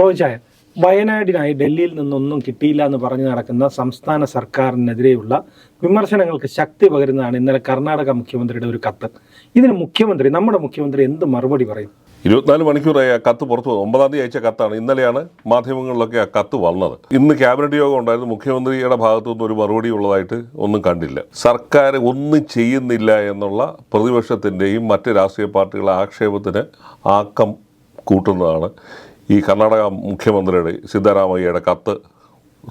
റോജായ വയനാടിനായി ഡൽഹിയിൽ നിന്നൊന്നും കിട്ടിയില്ല എന്ന് പറഞ്ഞു നടക്കുന്ന സംസ്ഥാന സർക്കാരിനെതിരെയുള്ള വിമർശനങ്ങൾക്ക് ശക്തി പകരുന്നതാണ് ഇന്നലെ കർണാടക മുഖ്യമന്ത്രിയുടെ ഒരു കത്ത്. ഇതിന് മുഖ്യമന്ത്രി നമ്മുടെ മുഖ്യമന്ത്രി എന്ത് മറുപടി പറയും? ഇരുപത്തിനാല് മണിക്കൂറായി ആ കത്ത് പുറത്തു വന്നു. ഒമ്പതാം തീയതി അയച്ച കത്താണ് ഇന്നലെയാണ് മാധ്യമങ്ങളിലൊക്കെ ആ കത്ത് വന്നത്. ഇന്ന് ക്യാബിനറ്റ് യോഗം ഉണ്ടായിരുന്നു. മുഖ്യമന്ത്രിയുടെ ഭാഗത്തു നിന്ന് ഒരു മറുപടി ഉള്ളതായിട്ട് ഒന്നും കണ്ടില്ല. സർക്കാർ ഒന്നും ചെയ്യുന്നില്ല എന്നുള്ള പ്രതിപക്ഷത്തിന്റെയും മറ്റ് രാഷ്ട്രീയ പാർട്ടികളുടെ ആക്ഷേപത്തിന് ആക്കം കൂട്ടുന്നതാണ് ഈ കർണാടക മുഖ്യമന്ത്രിയുടെ സിദ്ധരാമയ്യയുടെ കത്ത്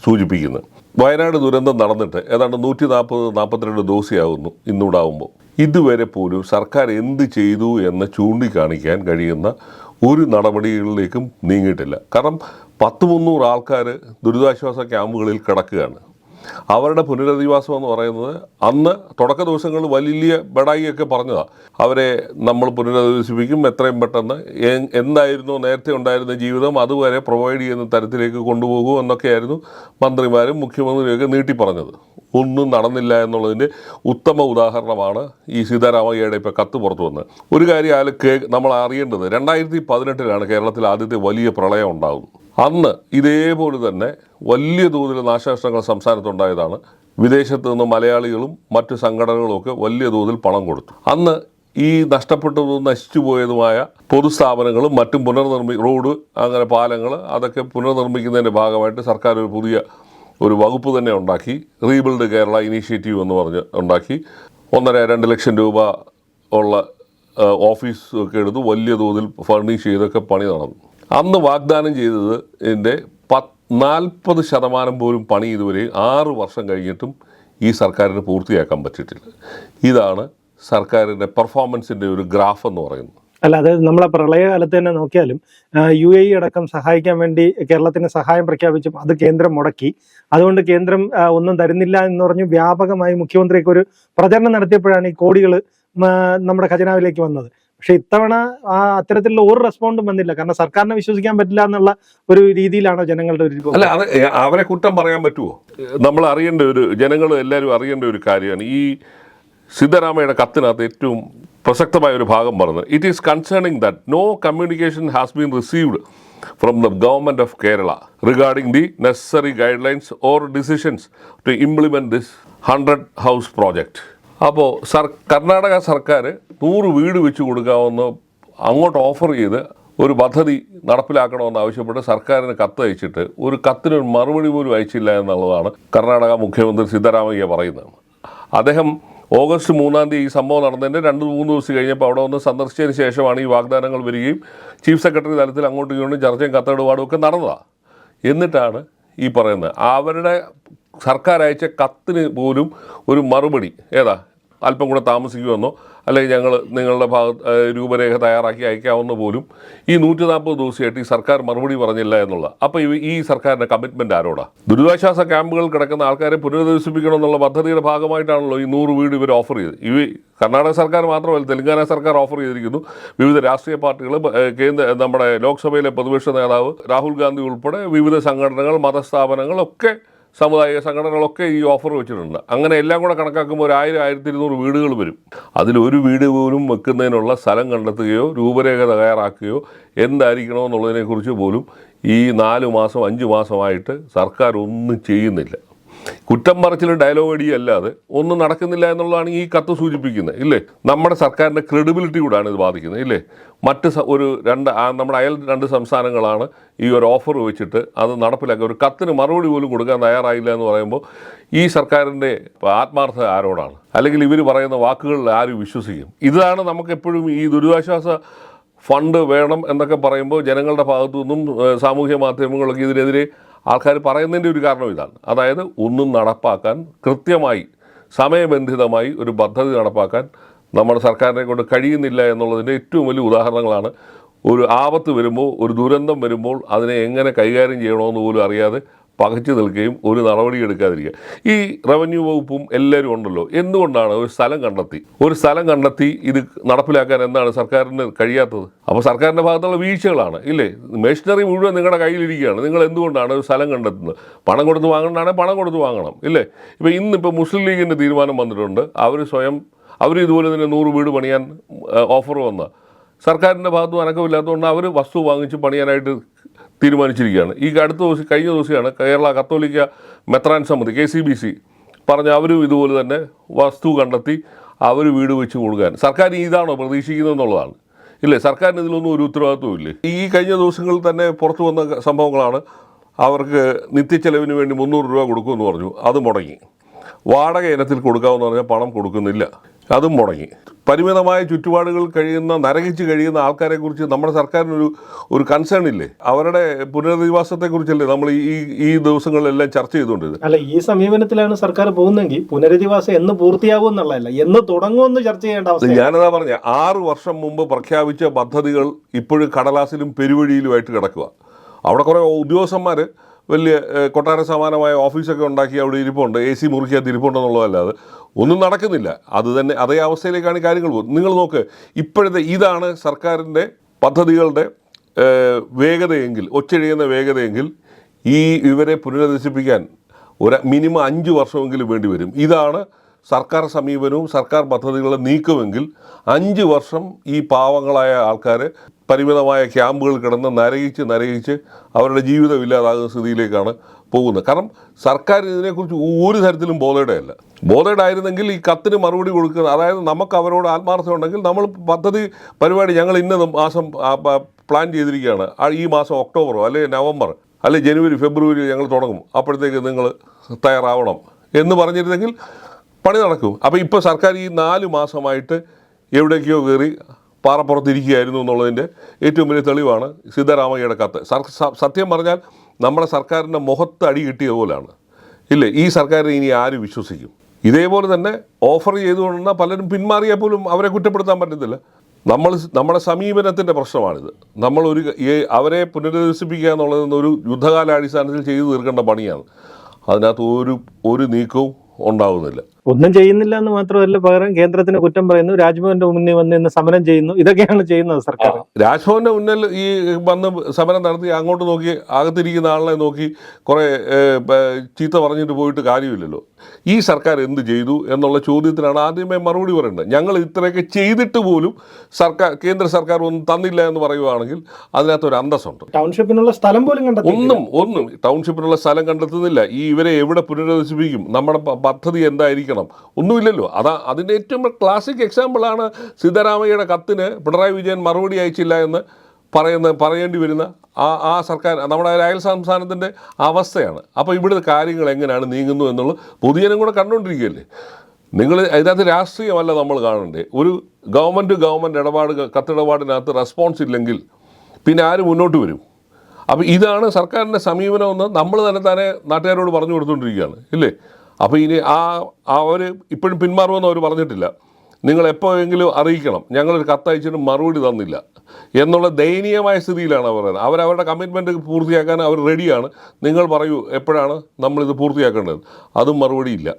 സൂചിപ്പിക്കുന്നത് വയനാട് ദുരന്തം നടന്നിട്ട് ഏതാണ്ട് നൂറ്റി നാൽപ്പത് നാൽപ്പത്തിരണ്ട് ദിവസമാകുന്നു ഇന്നുണ്ടാവുമ്പോൾ. ഇതുവരെ പോലും സർക്കാർ എന്ത് ചെയ്തു എന്ന് ചൂണ്ടിക്കാണിക്കാൻ കഴിയുന്ന ഒരു നടപടികളിലേക്കും നീങ്ങിയിട്ടില്ല. കാരണം പത്ത് മുന്നൂറ് ആൾക്കാർ ദുരിതാശ്വാസ ക്യാമ്പുകളിൽ കിടക്കുകയാണ്. അവരുടെ പുനരധിവാസം എന്ന് പറയുന്നത് അന്ന് തുടക്ക ദിവസങ്ങളിൽ വലിയ ബെടായിയൊക്കെ പറഞ്ഞതാണ് അവരെ നമ്മൾ പുനരധിവസിപ്പിക്കും എത്രയും പെട്ടെന്ന്. എന്തായിരുന്നു നേരത്തെ ഉണ്ടായിരുന്ന ജീവിതം അതുവരെ പ്രൊവൈഡ് ചെയ്യുന്ന തരത്തിലേക്ക് കൊണ്ടുപോകൂ എന്നൊക്കെയായിരുന്നു മന്ത്രിമാരും മുഖ്യമന്ത്രിയൊക്കെ നീട്ടി പറഞ്ഞത്. ഒന്നും നടന്നില്ല എന്നുള്ളതിന്റെ ഉത്തമ ഉദാഹരണമാണ് ഈ സീതാരാമയ്യയുടെ ഇപ്പോൾ കത്ത് പുറത്തു വന്നത്. ഒരു കാര്യം അതിൽ കേ നമ്മൾ അറിയേണ്ടത് രണ്ടായിരത്തി പതിനെട്ടിലാണ് കേരളത്തിൽ ആദ്യത്തെ വലിയ പ്രളയം ഉണ്ടാകുന്നത് അന്ന് ഇതേപോലെ തന്നെ വലിയ തോതിൽ നാശനഷ്ടങ്ങൾ സംസ്ഥാനത്തുണ്ടായതാണ്. വിദേശത്ത് നിന്ന് മലയാളികളും മറ്റു സംഘടനകളും ഒക്കെ വലിയ തോതിൽ പണം കൊടുത്തു. അന്ന് ഈ നഷ്ടപ്പെട്ടതും നശിച്ചു പോയതുമായ പൊതുസ്ഥാപനങ്ങളും മറ്റും പുനർനിർമ്മി റോഡ് അങ്ങനെ പാലങ്ങൾ അതൊക്കെ പുനർനിർമ്മിക്കുന്നതിന്റെ ഭാഗമായിട്ട് സർക്കാർ ഒരു പുതിയ ഒരു വകുപ്പ് തന്നെ ഉണ്ടാക്കി. റീബിൽഡ് കേരള ഇനീഷ്യേറ്റീവ് എന്ന് പറഞ്ഞ് ഉണ്ടാക്കി. ഒന്നര രണ്ട് ലക്ഷം രൂപ ഉള്ള ഓഫീസ് ഒക്കെ എടുത്ത് വലിയ തോതിൽ ഫർണിഷ് ചെയ്തൊക്കെ പണി നടന്നു. അന്ന് വാഗ്ദാനം ചെയ്തത് എന്റെ പത് നാൽപ്പത് ശതമാനം പോലും പണി ഇതുവരെ ആറ് വർഷം കഴിഞ്ഞിട്ടും ഈ സർക്കാരിന് പൂർത്തിയാക്കാൻ പറ്റിയിട്ടില്ല. ഇതാണ് സർക്കാരിന്റെ പെർഫോമൻസിന്റെ ഒരു ഗ്രാഫ് എന്ന് പറയുന്നത്. അല്ല അതായത് നമ്മളെ പ്രളയകാലത്ത് തന്നെ നോക്കിയാലും യു എ ഇ അടക്കം സഹായിക്കാൻ വേണ്ടി കേരളത്തിന് സഹായം പ്രഖ്യാപിച്ചു അത് കേന്ദ്രം മുടക്കി. അതുകൊണ്ട് കേന്ദ്രം ഒന്നും തരുന്നില്ല എന്ന് പറഞ്ഞു വ്യാപകമായി മുഖ്യമന്ത്രിക്ക് ഒരു പ്രചരണം നടത്തിയപ്പോഴാണ് ഈ കോടികൾ നമ്മുടെ ഖജനാവിലേക്ക് വന്നത്. പക്ഷെ ഇത്തവണ ആ അത്തരത്തിലുള്ള ഒരു റെസ്പോണ്ടും വന്നില്ല. കാരണം സർക്കാരിനെ വിശ്വസിക്കാൻ പറ്റില്ല എന്നുള്ള ഒരു രീതിയിലാണോ ജനങ്ങളുടെ ഒരു അല്ല അവരെ കുറ്റം പറയാൻ പറ്റുമോ നമ്മൾ അറിയേണ്ട ഒരു ജനങ്ങൾ എല്ലാവരും അറിയേണ്ട ഒരു കാര്യമാണ്. ഈ സിദ്ധരാമയുടെ കത്തിനകത്ത് ഏറ്റവും പ്രസക്തമായ ഒരു ഭാഗം പറഞ്ഞത് it is concerning that no communication has been received from the government of Kerala regarding the necessary guidelines or decisions to implement this hundred house project അപ്പോൾ സർ കർണാടക സർക്കാർ നൂറ് വീട് വെച്ച് കൊടുക്കാമെന്ന് അങ്ങോട്ട് ഓഫർ ചെയ്ത് ഒരു പദ്ധതി നടപ്പിലാക്കണമെന്ന് ആവശ്യപ്പെട്ട് സർക്കാരിന് കത്ത് അയച്ചിട്ട് ഒരു കത്തിന് ഒരു മറുപടി പോലും അയച്ചില്ല എന്നുള്ളതാണ് കർണാടക മുഖ്യമന്ത്രി സിദ്ധരാമയ്യ പറയുന്നത്. അദ്ദേഹം ഓഗസ്റ്റ് മൂന്നാം തീയതി ഈ സംഭവം നടന്നതിന്റെ രണ്ട് മൂന്ന് ദിവസം കഴിഞ്ഞപ്പോൾ അവിടെ ഒന്ന് സന്ദർശിച്ചതിന് ശേഷമാണ് ഈ വാഗ്ദാനങ്ങൾ വരികയും ചീഫ് സെക്രട്ടറി തലത്തിൽ അങ്ങോട്ടും ഇങ്ങോട്ടും ചർച്ചയും കത്തെടുപാടും ഒക്കെ നടന്നതാണ് എന്നിട്ടാണ് ഈ പറയുന്നത്. അവരുടെ സർക്കാർ അയച്ച കത്തിന് പോലും ഒരു മറുപടി. ഏതാ? അല്പം കൂടെ താമസിക്കുമെന്നോ അല്ലെങ്കിൽ ഞങ്ങൾ നിങ്ങളുടെ ഭാഗത്ത് രൂപരേഖ തയ്യാറാക്കി അയക്കാവുന്ന പോലും ഈ നൂറ്റി നാൽപ്പത് ദിവസമായിട്ട് ഈ സർക്കാർ മറുപടി പറഞ്ഞില്ല എന്നുള്ള. അപ്പോൾ ഈ ഈ സർക്കാരിന്റെ കമ്മിറ്റ്മെന്റ് ആരോടാ? ദുരിതാശ്വാസ ക്യാമ്പുകൾ കിടക്കുന്ന ആൾക്കാരെ പുനരധിവസിപ്പിക്കണം എന്നുള്ള പദ്ധതിയുടെ ഭാഗമായിട്ടാണല്ലോ ഈ നൂറ് വീട് ഇവർ ഓഫർ ചെയ്ത് ഇവ കർണാടക സർക്കാർ മാത്രമല്ല തെലങ്കാന സർക്കാർ ഓഫർ ചെയ്തിരിക്കുന്നു. വിവിധ രാഷ്ട്രീയ പാർട്ടികൾ കേന്ദ്ര നമ്മുടെ ലോക്സഭയിലെ പ്രതിപക്ഷ നേതാവ് രാഹുൽ ഗാന്ധി ഉൾപ്പെടെ വിവിധ സംഘടനകൾ മതസ്ഥാപനങ്ങൾ ഒക്കെ സമുദായിക സംഘടനകളൊക്കെ ഈ ഓഫർ വെച്ചിട്ടുണ്ട്. അങ്ങനെ എല്ലാം കൂടെ കണക്കാക്കുമ്പോൾ ഒരു ആയിരം ആയിരത്തി ഇരുന്നൂറ് വീടുകൾ വരും. അതിലൊരു വീട് പോലും വെക്കുന്നതിനുള്ള സ്ഥലം കണ്ടെത്തുകയോ രൂപരേഖ തയ്യാറാക്കുകയോ എന്തായിരിക്കണമെന്നുള്ളതിനെക്കുറിച്ച് പോലും ഈ നാല് മാസം അഞ്ച് മാസമായിട്ട് സർക്കാർ ഒന്നും ചെയ്യുന്നില്ല. കുറ്റം പറച്ചിലും ഡയലോഗ് അടി അല്ലാതെ ഒന്നും നടക്കുന്നില്ല എന്നുള്ളതാണ് ഈ കത്ത് സൂചിപ്പിക്കുന്നത്. ഇല്ലേ? നമ്മുടെ സർക്കാരിന്റെ ക്രെഡിബിലിറ്റി കൂടാണ് ഇത് ബാധിക്കുന്നത്. ഇല്ലേ? മറ്റ് ഒരു രണ്ട് നമ്മുടെ അയൽ രണ്ട് സംസ്ഥാനങ്ങളാണ് ഈ ഒരു ഓഫർ വെച്ചിട്ട് അത് നടപ്പിലാക്കുക ഒരു കത്തിന് മറുപടി പോലും കൊടുക്കാൻ തയ്യാറായില്ല എന്ന് പറയുമ്പോൾ ഈ സർക്കാരിന്റെ ആത്മാർത്ഥ ആരോടാണ്? അല്ലെങ്കിൽ ഇവർ പറയുന്ന വാക്കുകളിൽ ആര് വിശ്വസിക്കും. ഇതാണ് നമുക്ക് എപ്പോഴും ഈ ദുരിതാശ്വാസ ഫണ്ട് വേണം എന്നൊക്കെ പറയുമ്പോൾ ജനങ്ങളുടെ ഭാഗത്തു നിന്നും സാമൂഹ്യ മാധ്യമങ്ങളൊക്കെ ഇതിനെതിരെ ആൾക്കാർ പറയുന്നതിന്റെ ഒരു കാരണം ഇതാണ്. അതായത് ഒന്നും നടപ്പാക്കാൻ കൃത്യമായി സമയബന്ധിതമായി ഒരു പദ്ധതി നടപ്പാക്കാൻ നമ്മുടെ സർക്കാരിനെ കൊണ്ട് കഴിയുന്നില്ല എന്നുള്ളതിന്റെ ഏറ്റവും വലിയ ഉദാഹരണങ്ങളാണ്. ഒരു ആപത്ത് വരുമ്പോൾ ഒരു ദുരന്തം വരുമ്പോൾ അതിനെ എങ്ങനെ കൈകാര്യം ചെയ്യണമെന്ന് പോലും അറിയാതെ പകച്ചു നിൽക്കുകയും ഒരു നടപടി എടുക്കാതിരിക്കുക. ഈ റവന്യൂ വകുപ്പും എല്ലാവരും ഉണ്ടല്ലോ. എന്തുകൊണ്ടാണ് ഒരു സ്ഥലം കണ്ടെത്തി? ഒരു സ്ഥലം കണ്ടെത്തി ഇത് നടപ്പിലാക്കാൻ എന്താണ് സർക്കാരിന് കഴിയാത്തത്? അപ്പോൾ സർക്കാരിന്റെ ഭാഗത്തുള്ള വീഴ്ചകളാണ് ഇല്ലേ? മെഷീനറി മുഴുവൻ നിങ്ങളുടെ കയ്യിലിരിക്കുകയാണ്. നിങ്ങൾ എന്തുകൊണ്ടാണ് ഒരു സ്ഥലം കണ്ടെത്തുന്നത്? പണം കൊടുത്ത് വാങ്ങണമെന്നാണെങ്കിൽ പണം കൊടുത്ത് വാങ്ങണം ഇല്ലേ? ഇപ്പോൾ ഇന്നിപ്പോൾ മുസ്ലിം ലീഗിന്റെ തീരുമാനം വന്നിട്ടുണ്ട്. അവർ സ്വയം അവർ ഇതുപോലെ തന്നെ നൂറ് വീട് പണിയാൻ ഓഫർ വന്ന. സർക്കാരിന്റെ ഭാഗത്തും അനക്കമില്ലാത്തതുകൊണ്ട് അവർ വസ്തു വാങ്ങിച്ച് പണിയാനായിട്ട് തീരുമാനിച്ചിരിക്കുകയാണ്. ഈ അടുത്ത ദിവസം കഴിഞ്ഞ ദിവസമാണ് കേരള കത്തോലിക്ക മെത്രാൻ സമിതി കെ സി ബി സി പറഞ്ഞ അവരും ഇതുപോലെ തന്നെ വസ്തു കണ്ടെത്തി അവർ വീട് വെച്ച് കൊടുക്കാൻ. സർക്കാർ ഇതാണോ പ്രതീക്ഷിക്കുന്നതെന്നുള്ളതാണ് ഇല്ലേ? സർക്കാരിന് ഇതിലൊന്നും ഒരു ഉത്തരവാദിത്വം ഇല്ലേ? ഈ കഴിഞ്ഞ ദിവസങ്ങളിൽ തന്നെ പുറത്തു വന്ന സംഭവങ്ങളാണ് അവർക്ക് നിത്യച്ചെലവിന് വേണ്ടി മുന്നൂറ് രൂപ കൊടുക്കുമെന്ന് പറഞ്ഞു. അത് മുടങ്ങി. വാടക ഇനത്തിൽ കൊടുക്കാമെന്ന് പറഞ്ഞാൽ പണം കൊടുക്കുന്നില്ല. അതും മുടങ്ങി. പരിമിതമായ ചുറ്റുപാടുകൾ കഴിയുന്ന നരകിച്ച് കഴിയുന്ന ആൾക്കാരെ കുറിച്ച് നമ്മുടെ സർക്കാരിനൊരു ഒരു കൺസേൺ ഇല്ലേ? അവരുടെ പുനരധിവാസത്തെക്കുറിച്ചല്ലേ നമ്മൾ ഈ ഈ ദിവസങ്ങളിലെല്ലാം ചർച്ച ചെയ്തുകൊണ്ടിരുന്നത്? അല്ല ഈ സമീപനത്തിലാണ് സർക്കാർ പോകുന്നെങ്കിൽ പുനരധിവാസം എന്ന് പൂർത്തിയാകും എന്നുള്ളതല്ല. എന്ന് തുടങ്ങുമെന്ന് ചർച്ച ചെയ്യേണ്ട അവസ്ഥ ഞാനതാ പറഞ്ഞ ആറ് വർഷം മുമ്പ് പ്രഖ്യാപിച്ച പദ്ധതികൾ ഇപ്പോഴും കടലാസിലും പെരുവഴിയിലുമായിട്ട് കിടക്കുക അവിടെ കുറേ ഉദ്യോഗസ്ഥന്മാർ വലിയ കൊട്ടാര സമാനമായ ഓഫീസൊക്കെ ഉണ്ടാക്കി അവിടെ ഇരിപ്പുണ്ട്. എ സി മുറിക്കകത്ത് ഇരിപ്പുണ്ടെന്നുള്ളതല്ലാതെ ഒന്നും നടക്കുന്നില്ല. അത് തന്നെ അതേ അവസ്ഥയിലേക്കാണ് കാര്യങ്ങൾ പോകുന്നത്. നിങ്ങൾ നോക്ക് ഇപ്പോഴത്തെ ഇതാണ് സർക്കാരിന്റെ പദ്ധതികളുടെ വേഗതയെങ്കിൽ ഒച്ചഴിയുന്ന വേഗതയെങ്കിൽ ഈ ഇവരെ പുനരധിവസിപ്പിക്കാൻ ഒരു മിനിമം അഞ്ച് വർഷമെങ്കിലും വേണ്ടി വരും. ഇതാണ് സർക്കാർ സമീപനവും സർക്കാർ പദ്ധതികളെ നീക്കുമെങ്കിൽ അഞ്ച് വർഷം ഈ പാവങ്ങളായ ആൾക്കാർ പരിമിതമായ ക്യാമ്പുകൾ കിടന്ന് നരകിച്ച് നരകിച്ച് അവരുടെ ജീവിതം ഇല്ലാതാകുന്ന സ്ഥിതിയിലേക്കാണ് പോകുന്നത്. കാരണം സർക്കാർ ഇതിനെക്കുറിച്ച് ഒരു തരത്തിലും ബോധയുടെയല്ല ബോധയുടായിരുന്നെങ്കിൽ ഈ കത്തിന് മറുപടി കൊടുക്കുക അതായത് നമുക്ക് അവരോട് ആത്മാർത്ഥം ഉണ്ടെങ്കിൽ നമ്മൾ പദ്ധതി പരിപാടി ഞങ്ങൾ ഇന്ന മാസം പ്ലാൻ ചെയ്തിരിക്കുകയാണ്. ഈ മാസം ഒക്ടോബറോ അല്ലെങ്കിൽ നവംബർ അല്ലെങ്കിൽ ജനുവരി ഫെബ്രുവരി ഞങ്ങൾ തുടങ്ങും. അപ്പോഴത്തേക്ക് നിങ്ങൾ തയ്യാറാവണം എന്ന് പറഞ്ഞിരുന്നെങ്കിൽ പണി നടക്കും. അപ്പോൾ ഇപ്പോൾ സർക്കാർ ഈ നാല് മാസമായിട്ട് എവിടേക്കോ കയറി പാറപ്പുറത്തിരിക്കുകയായിരുന്നു എന്നുള്ളതിന്റെ ഏറ്റവും വലിയ തെളിവാണ് സിദ്ധരാമയ്യയുടെ കത്ത്. സത്യം പറഞ്ഞാൽ നമ്മുടെ സർക്കാരിന്റെ മുഖത്ത് അടി കിട്ടിയ പോലാണ്. ഇല്ലേ? ഈ സർക്കാരിനെ ഇനി ആര് വിശ്വസിക്കും? ഇതേപോലെ തന്നെ ഓഫർ ചെയ്തുകൊണ്ടിരുന്ന പലരും പിന്മാറിയാൽ പോലും അവരെ കുറ്റപ്പെടുത്താൻ പറ്റത്തില്ല. നമ്മൾ നമ്മുടെ സമീപനത്തിന്റെ പ്രശ്നമാണിത്. നമ്മൾ ഒരു അവരെ പുനരധിവസിപ്പിക്കുക എന്നുള്ളത് ഒരു യുദ്ധകാലാടിസ്ഥാനത്തിൽ ചെയ്തു തീർക്കേണ്ട പണിയാണ്. അതിനകത്ത് ഒരു ഒരു നീക്കവും ഉണ്ടാകുന്നില്ല ഒന്നും ചെയ്യുന്നില്ല എന്ന് മാത്രമല്ല പകരം കേന്ദ്രത്തിന് കുറ്റം പറയുന്നു രാജ്ഭവന്റെ മുന്നിൽ വന്ന് ഇന്ന് സമരം ചെയ്യുന്നു. ഇതൊക്കെയാണ് ചെയ്യുന്നത് സർക്കാർ. രാജ്ഭവന്റെ മുന്നിൽ ഈ വന്ന് സമരം നടത്തി അങ്ങോട്ട് നോക്കി അകത്തിരിക്കുന്ന ആളിനെ നോക്കി കുറെ ചീത്ത പറഞ്ഞിട്ട് പോയിട്ട് കാര്യമില്ലല്ലോ. ഈ സർക്കാർ എന്ത് ചെയ്തു എന്നുള്ള ചോദ്യത്തിനാണ് ആദ്യമേ മറുപടി പറയേണ്ടത്. ഞങ്ങൾ ഇത്രയൊക്കെ ചെയ്തിട്ട് പോലും സർക്കാർ കേന്ദ്ര സർക്കാർ ഒന്നും തന്നില്ല എന്ന് പറയുവാണെങ്കിൽ അതിനകത്ത് ഒരു അന്തസ്സുണ്ട്. ടൗൺഷിപ്പിനുള്ള സ്ഥലം പോലും കണ്ടെത്തി ഒന്നും ഒന്നും ടൗൺഷിപ്പിനുള്ള സ്ഥലം കണ്ടെത്തുന്നില്ല. ഈ ഇവരെ എവിടെ പുനരധിപ്പിക്കും നമ്മുടെ പദ്ധതി പദ്ധതി എന്തായിരിക്കണം ഒന്നുമില്ലല്ലോ. അതാ അതിന്റെ ഏറ്റവും ക്ലാസിക് എക്സാമ്പിളാണ് സിദ്ധരാമയ്യയുടെ കത്തിന് പിണറായി വിജയൻ മറുപടി അയച്ചില്ല എന്ന് പറയുന്ന പറയേണ്ടി വരുന്ന ആ ആ സർക്കാർ നമ്മുടെ അയൽ സംസ്ഥാനത്തിന്റെ അവസ്ഥയാണ്. അപ്പോൾ ഇവിടുത്തെ കാര്യങ്ങൾ എങ്ങനെയാണ് നീങ്ങുന്നു എന്നുള്ളത് പൊതുജനം കൂടെ കണ്ടുകൊണ്ടിരിക്കുകയല്ലേ? നിങ്ങൾ അതിനകത്ത് രാഷ്ട്രീയമല്ല നമ്മൾ കാണണ്ടേ. ഒരു ഗവൺമെന്റ് ഗവൺമെന്റ് ഇടപാട് കത്തിടപാടിനകത്ത് റെസ്പോൺസ് ഇല്ലെങ്കിൽ പിന്നെ ആര് മുന്നോട്ട് വരും? അപ്പോൾ ഇതാണ് സർക്കാരിന്റെ സമീപനമെന്ന് നമ്മൾ തന്നെ തന്നെ നാട്ടുകാരോട് പറഞ്ഞു കൊടുത്തുകൊണ്ടിരിക്കുകയാണ്. ഇല്ലേ? അപ്പോൾ ഇനി ആ അവർ ഇപ്പോഴും പിന്മാറുമെന്ന് അവർ പറഞ്ഞിട്ടില്ല. നിങ്ങൾ എപ്പോഴെങ്കിലും അറിയിക്കണം ഞങ്ങളൊരു കത്തയച്ചിട്ട് മറുപടി തന്നില്ല എന്നുള്ള ദയനീയമായ സ്ഥിതിയിലാണ് അവർ പറയുന്നത് അവരവരുടെ കമ്മിറ്റ്മെന്റ് പൂർത്തിയാക്കാൻ അവർ റെഡിയാണ് നിങ്ങൾ പറയൂ എപ്പോഴാണ് നമ്മളിത് പൂർത്തിയാക്കേണ്ടത്? അതും മറുപടിയില്ല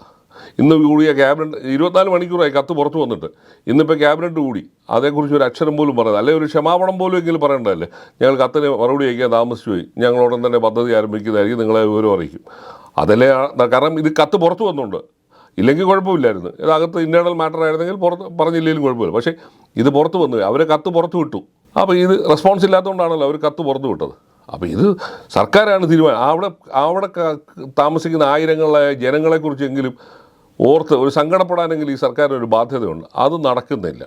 ഇന്ന് കൂടിയ ക്യാബിനറ്റ് ഇരുപത്തിനാല് മണിക്കൂറായി കത്ത് പുറത്തു വന്നിട്ട്. ഇന്നിപ്പോൾ ക്യാബിനറ്റ് കൂടി. അതേക്കുറിച്ച് ഒരു അക്ഷരം പോലും പറയുന്നത് അല്ലെങ്കിൽ ഒരു ക്ഷമാപണം പോലും എങ്കിലും പറയേണ്ടതല്ലേ? ഞങ്ങൾ കത്തിന് മറുപടി അയക്കാൻ താമസിച്ചു പോയി. ഞങ്ങളോടൻ തന്നെ പദ്ധതി ആരംഭിക്കുന്നതായിരിക്കും നിങ്ങളെ വിവരം അറിയിക്കും. അതല്ലേ കാരണം ഇത് കത്ത് പുറത്തു വന്നുണ്ട്. ഇല്ലെങ്കിൽ കുഴപ്പമില്ലായിരുന്നു. ഇതകത്ത് ഇന്റേണൽ മാറ്റർ ആയിരുന്നെങ്കിൽ പുറത്ത് പറഞ്ഞില്ലെങ്കിലും കുഴപ്പമില്ല. പക്ഷേ ഇത് പുറത്ത് വന്നു. അവർ കത്ത് പുറത്ത് വിട്ടു. അപ്പോൾ ഇത് റെസ്പോൺസ് ഇല്ലാത്തതുകൊണ്ടാണല്ലോ അവർ കത്ത് പുറത്ത് വിട്ടത്. അപ്പോൾ ഇത് സർക്കാരാണ് തീരുമാനം. അവിടെ അവിടെ താമസിക്കുന്ന ആയിരങ്ങളെ ജനങ്ങളെക്കുറിച്ചെങ്കിലും ഓർത്ത് ഒരു സങ്കടപ്പെടാനെങ്കിലും ഈ സർക്കാരിന് ഒരു ബാധ്യതയുണ്ട്. അത് നടക്കുന്നില്ല.